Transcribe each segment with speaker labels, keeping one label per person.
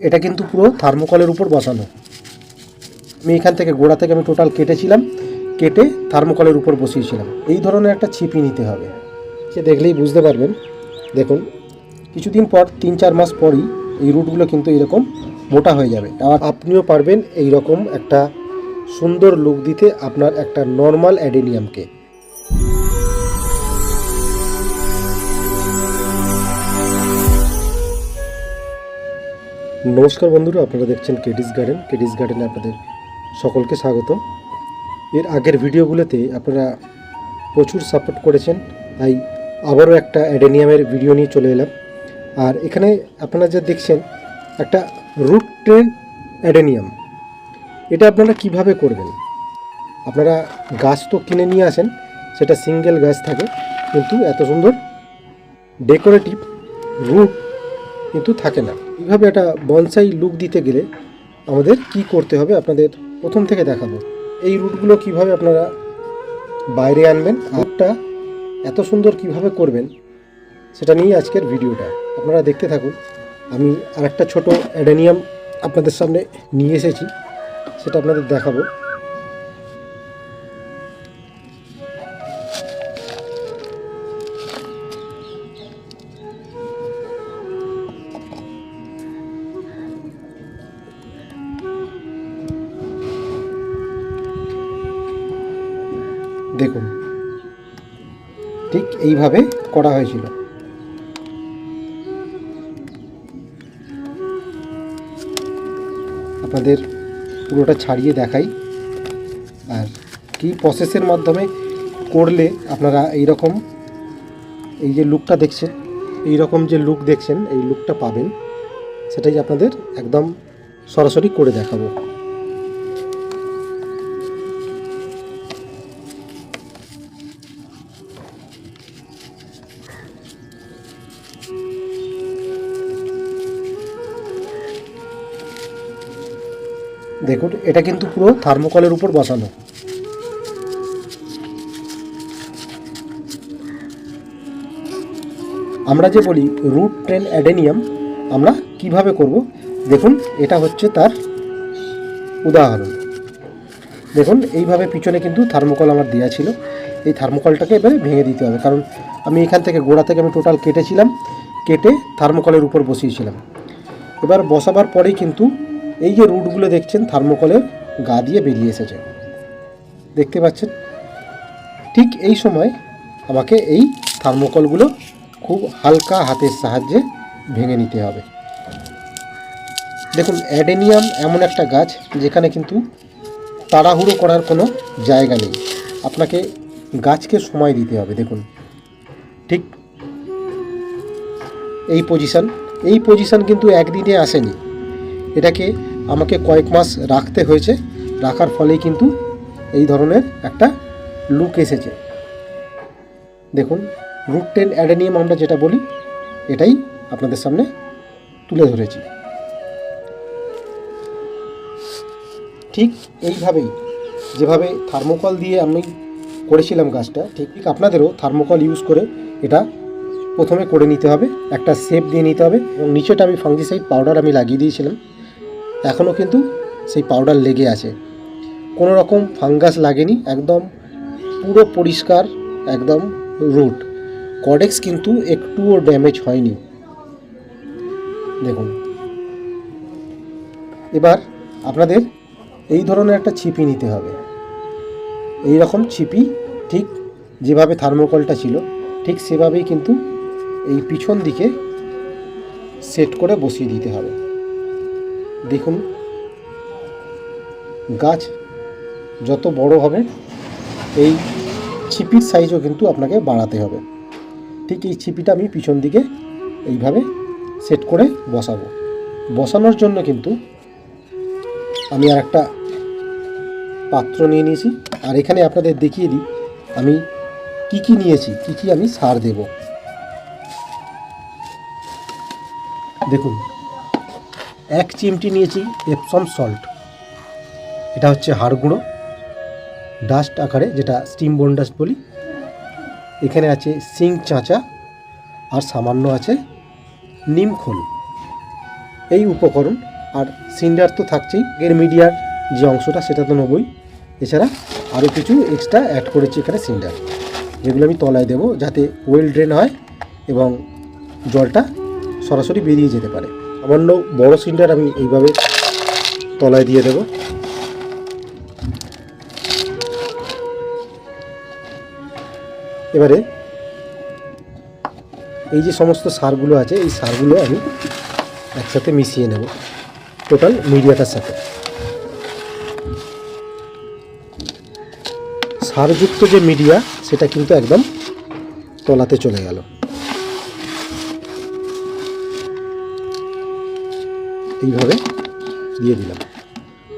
Speaker 1: এটা কিন্তু পুরো থার্মোকলের উপর বসানো। আমি এখান থেকে গোড়া থেকে আমি টোটাল কেটেছিলাম, কেটে থার্মোকলের উপর বসিয়েছিলাম। এই ধরনের একটা ছিপি নিতে হবে। সে দেখলেই বুঝতে পারবেন। দেখুন, কিছুদিন পর, তিন চার মাস পরই এই রুটগুলো কিন্তু এরকম মোটা হয়ে যাবে। আর আপনিও পারবেন এই রকম একটা সুন্দর লুক দিতে আপনার একটা নর্মাল অ্যাডেনিয়ামকে নমস্কার বন্ধুরা, আপনারা দেখছেন কেডিস গার্ডেন কেডিস গার্ডেনে আপনাদের সকলকে স্বাগত এর আগের ভিডিওগুলোতে আপনারা প্রচুর সাপোর্ট করেছেন, তাই আবারও একটা অ্যাডেনিয়ামের ভিডিও নিয়ে চলে এলাম। আর এখানে আপনারা যা দেখছেন, একটা রুট ট্রেন অ্যাডেনিয়াম। এটা আপনারা কীভাবে করবেন? আপনারা গাছ তো কিনে নিয়ে আসেন, সেটা সিঙ্গেল গাছ থাকে, কিন্তু এত সুন্দর ডেকোরেটিভ রুট কিন্তু থাকে না। এইভাবে একটা বনসাই লুক দিতে গেলে আমাদের কি করতে হবে আপনাদের প্রথম থেকে দেখাবো। এই রুটগুলো কীভাবে আপনারা বাইরে আনবেন রুটটা এত সুন্দর কীভাবে করবেন, সেটা নিয়ে আজকের ভিডিওটা আপনারা দেখতে থাকুন। আমি আরেকটা ছোট অ্যাডেনিয়াম আপনাদের সামনে নিয়ে এসেছি, সেটা আপনাদের দেখাবো। ঠিক এইভাবে করা হয়েছিল। আপনাদের পুরোটা ছাড়িয়ে দেখাই। আর কি প্রসেসের মাধ্যমে করলে আপনারা এই রকম এই যে লুকটা দেখছেন এই রকম যে লুক দেখছেন, এই লুকটা পাবেন, সেটাই আপনাদের একদম সরাসরি করে দেখাবো। দেখুন, এটা কিন্তু পুরো থার্মোকলের উপর বসানো। আমরা যে বলি রুট ট্রেন অ্যাডেনিয়াম, আমরা কীভাবে করব? দেখুন, এটা হচ্ছে তার উদাহরণ। দেখুন, এইভাবে পিছনে কিন্তু থার্মোকল আমার দেওয়া ছিল। এই থার্মোকলটাকে এবারে ভেঙে দিতে হবে। কারণ আমি এখান থেকে গোড়া থেকে আমি টোটাল কেটেছিলাম, কেটে থার্মোকলের উপর বসিয়েছিলাম। এবার বসাবার পরেই কিন্তু এই যে রুটগুলো দেখছেন, থার্মোকলের গা দিয়ে বেরিয়ে এসেছে। দেখতে পাচ্ছেন? ঠিক এই সময় আমাকে এই থার্মোকলগুলো খুব হালকা হাতের সাহায্যে ভেঙে নিতে হবে। দেখুন, অ্যাডেনিয়াম এমন একটা গাছ যেখানে কিন্তু তাড়াহুড়ো করার কোনো জায়গা নেই। আপনাকে গাছকে সময় দিতে হবে, দেখুন। ঠিক এই পজিশান এই পজিশান কিন্তু একদিনে আসেনি। এটাকে আমাকে কয়েক মাস রাখতে হয়েছে। রাখার ফলেই কিন্তু এই ধরনের একটা লুক এসেছে। দেখুন রুট টেন অ্যাডেনিয়াম আমরা যেটা বলি, এটাই আপনাদের সামনে তুলে ধরেছি। ঠিক এইভাবেই, যেভাবে থার্মোকল দিয়ে আমি করেছিলাম গাছটা, ঠিক ঠিক আপনাদেরও থার্মোকল ইউজ করে এটা প্রথমে করে নিতে হবে। একটা শেপ দিয়ে নিতে হবে এবং নিচেটা আমি ফাঙ্গিসাইড পাউডার আমি লাগিয়ে দিয়েছিলাম। এখনও কিন্তু সেই পাউডার লেগে আছে। কোনো রকম ফাঙ্গাস লাগেনি, একদম পুরো পরিষ্কার, একদম রুট কডেক্স কিন্তু একটুও ড্যামেজ হয়নি। দেখুন। এবার আপনাদের এই ধরনের একটা ছিপি নিতে হবে। এই রকম ছিপি ঠিক যেভাবে থার্মোকলটা ছিল, ঠিক সেভাবেই কিন্তু এই পিছন দিকে সেট করে বসিয়ে দিতে হবে। দেখুন, গাছ যত বড় হবে, এই ছিপির সাইজও কিন্তু আপনাকে বাড়াতে হবে। ঠিক এই ছিপিটা আমি পিছন দিকে এইভাবে সেট করে বসাবো। বসানোর জন্য কিন্তু আমি আর একটা পাত্র নিয়ে নিয়েছি। আর এখানে আপনাদের দেখিয়ে দিই, আমি কি কি নিয়েছি, কি কি আমি সার দেব। দেখুন এক চিমটি নিয়েছি এপসম সল্ট এটা হচ্ছে হাড় গুঁড়ো। ডাস্ট আকারে যেটা স্টিম বোন ডাস্ট বলি। এখানে আছে সিং চাঁচা আর সামান্য আছে নিম খোল। এই উপকরণ আর সিন্ডার তো থাকছেই। এর মিডিয়ার যে অংশটা সেটা তো নেবই। এছাড়া আরও কিছু এক্সট্রা অ্যাড করেছি এখানে সিন্ডার। যেগুলো আমি তলায় দেবো যাতে ওয়েল ড্রেন হয় এবং জলটা সরাসরি বেরিয়ে যেতে পারে। সামান্য বড় সিন্ডার আমি এইভাবে তলায় দিয়ে দেবো। এবারে এই যে সমস্ত সারগুলো আছে, এই সারগুলো আমি একসাথে মিশিয়ে নেব। টোটাল মিডিয়াটার সাথে। সারযুক্ত যে মিডিয়া, সেটা কিন্তু একদম তলাতে চলে গেল। এইভাবে দিয়ে দিলাম।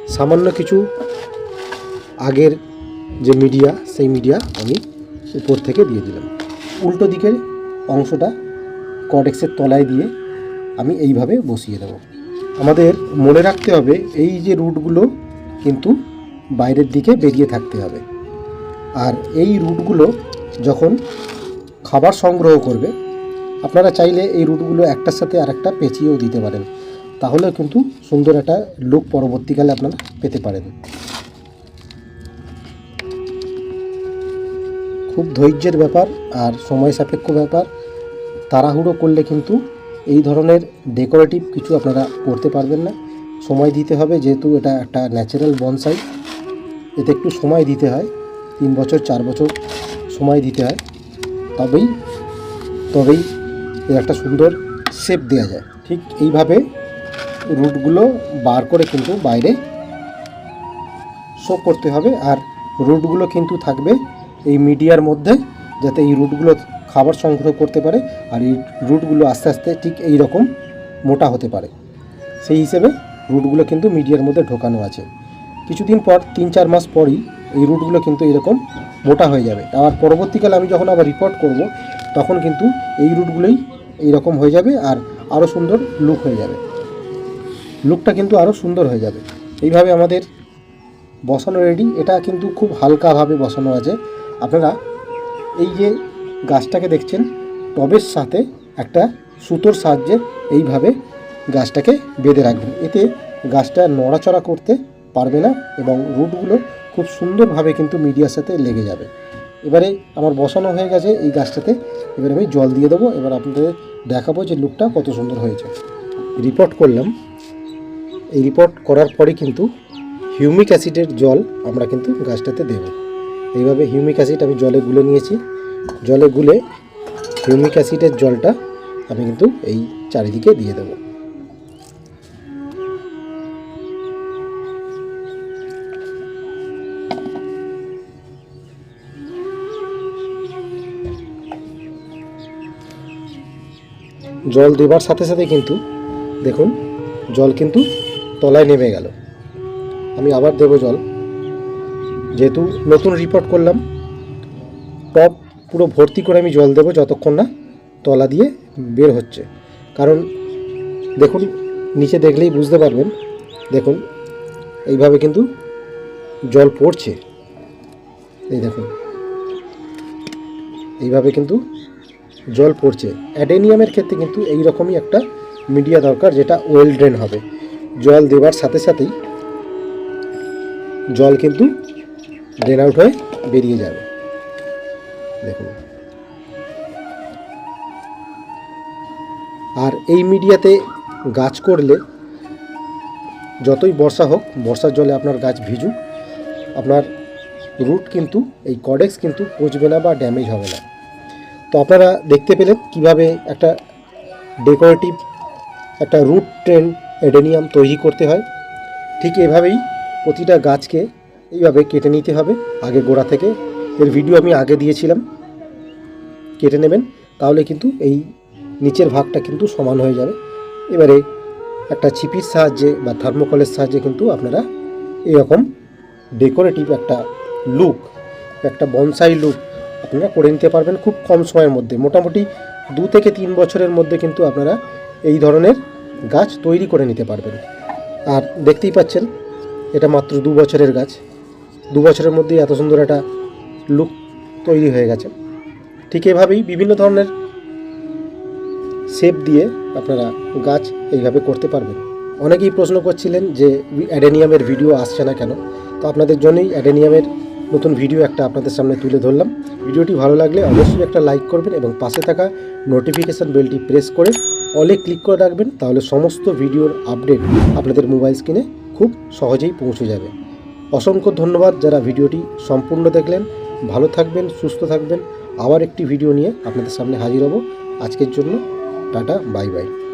Speaker 1: সামান্য কিছু আগের যে মিডিয়া, সেই মিডিয়া আমি উপর থেকে দিয়ে দিলাম। উল্টো দিকের অংশটা কডেক্সের তলায় দিয়ে আমি এইভাবে বসিয়ে দেব। আমাদের মনে রাখতে হবে, এই যে রুটগুলো কিন্তু বাইরের দিকে বেরিয়ে থাকতে হবে। আর এই রুটগুলো যখন খাবার সংগ্রহ করবে, আপনারা চাইলে এই রুটগুলো একটার সাথে আরেকটা পেঁচিয়েও দিতে পারেন। তাহলেও কিন্তু সুন্দর একটা লুক পরবর্তীকালে আপনারা পেতে পারেন। খুব ধৈর্যের ব্যাপার আর সময় সাপেক্ষ ব্যাপার। তাড়াহুড়ো করলে কিন্তু এই ধরনের ডেকোরেটিভ কিছু আপনারা করতে পারবেন না। সময় দিতে হবে যেহেতু এটা একটা ন্যাচারাল বনসাই এতে একটু সময় দিতে হয়, তিন বছর, চার বছর সময় দিতে হয়। তবেই তবেই এর একটা সুন্দর শেপ দেওয়া যায়। ঠিক এইভাবে রুটগুলো বার করে কিন্তু বাইরে শো করতে হবে। আর রুটগুলো কিন্তু থাকবে এই মিডিয়ার মধ্যে, যাতে এই রুটগুলো খাবার সংগ্রহ করতে পারে। আর এই রুটগুলো আস্তে আস্তে ঠিক এই রকম মোটা হতে পারে। সেই হিসেবে রুটগুলো কিন্তু মিডিয়ার মধ্যে ঢোকানো আছে। কিছুদিন পর, তিন চার মাস পরই এই রুটগুলো কিন্তু এরকম মোটা হয়ে যাবে। আর পরবর্তীকালে আমি যখন আবার রিপোর্ট করব, তখন কিন্তু এই রুটগুলোই এইরকম হয়ে যাবে আর আরও সুন্দর লুক হয়ে যাবে। লুকটা কিন্তু আরও সুন্দর হয়ে যাবে। এইভাবে আমাদের বসানো রেডি এটা কিন্তু খুব হালকাভাবে বসানো আছে। আপনারা এই যে গাছটাকে দেখছেন, টবের সাথে একটা সুতোর সাহায্যে এইভাবে গাছটাকে বেঁধে রাখবেন। এতে গাছটা নড়াচড়া করতে পারবে না এবং রুটগুলো খুব সুন্দরভাবে কিন্তু মিডিয়ার সাথে লেগে যাবে। এবারে আমার বসানো হয়ে গেছে এই গাছটাতে। এবারে আমি জল দিয়ে দেবো। এবার আপনাদের দেখাবো যে লুকটা কত সুন্দর হয়েছে। রিপোর্ট করলাম। এই রিপোর্ট করার পরে কিন্তু হিউমিক অ্যাসিডের জল আমরা কিন্তু গাছটাতে দেব। এইভাবে হিউমিক অ্যাসিড আমি জলে গুলে নিয়েছি। জলে গুলে হিউমিক অ্যাসিডের জলটা আমি কিন্তু এই চারিদিকে দিয়ে দেবো। জল দেবার সাথে সাথে কিন্তু দেখুন, জল কিন্তু তলায় নেমে গেল। আমি আবার দেবো জল। যেহেতু নতুন রিপোর্ট করলাম টপ পুরো ভর্তি করে আমি জল দেবো যতক্ষণ না তলা দিয়ে বের হচ্ছে। কারণ দেখুন, নিচে দেখলেই বুঝতে পারবেন, দেখুন, এইভাবে কিন্তু জল পড়ছে। এই দেখুন, এইভাবে কিন্তু জল পড়ছে। অ্যাডেনিয়ামের ক্ষেত্রে কিন্তু এই রকমই একটা মিডিয়া দরকার, যেটা ওয়েল ড্রেন হবে। জল দেওয়ার সাথে সাথেই জল কিন্তু ড্রেন আউট হয়ে বেরিয়ে যাবে। দেখুন। আর এই মিডিয়াতে গাছ করলে যতই বর্ষা হোক, বর্ষার জলে আপনার গাছ ভিজুক, আপনার রুট কিন্তু, এই কডেক্স কিন্তু পচবে না বা ড্যামেজ হবে না। তো আপনারা দেখতে পেলেন কীভাবে একটা ডেকোরেটিভ, একটা রুট ট্রেন এডেনিয়াম তৈরি করতে হয়। ঠিক এভাবেই প্রতিটা গাছকে এইভাবে কেটে নিতে হবে আগে গোড়া থেকে। এর ভিডিও আমি আগে দিয়েছিলাম। কেটে নেবেন, তাহলে কিন্তু এই নিচের ভাগটা কিন্তু সমান হয়ে যাবে। এবারে একটা ছিপির সাহায্যে বা থার্মোকলের সাহায্যে কিন্তু আপনারা এরকম ডেকোরেটিভ একটা লুক একটা বনসাই লুক আপনারা করে নিতে পারবেন খুব কম সময়ের মধ্যে। মোটামুটি দু থেকে তিন বছরের মধ্যে কিন্তু আপনারা এই ধরনের গাছ তৈরি করে নিতে পারবেন। আর দেখতেই পাচ্ছেন, এটা মাত্র দু বছরের গাছ। দু বছরের মধ্যেই এত সুন্দর একটা লুক তৈরি হয়ে গেছে। ঠিক এভাবেই বিভিন্ন ধরনের শেপ দিয়ে আপনারা গাছ এইভাবে করতে পারবেন। অনেকেই প্রশ্ন করছিলেন যে, অ্যাডেনিয়ামের ভিডিও আসছে না কেন? তো আপনাদের জন্যই অ্যাডেনিয়ামের নতুন ভিডিও একটা আপনাদের সামনে তুলে ধরলাম। ভিডিওটি ভালো লাগলে অবশ্যই একটা লাইক করবেন এবং পাশে থাকা নোটিফিকেশান বেলটি প্রেস করে অলে ক্লিক করে রাখবেন, তাহলে সমস্ত ভিডিওর আপডেট আপনাদের মোবাইল স্ক্রিনে খুব সহজেই পৌঁছে যাবে। অসংখ্য ধন্যবাদ যারা ভিডিওটি সম্পূর্ণ দেখলেন। ভালো থাকবেন, সুস্থ থাকবেন। আবার একটি ভিডিও নিয়ে আপনাদের সামনে হাজির হব। আজকের জন্য টাটা, বাই বাই।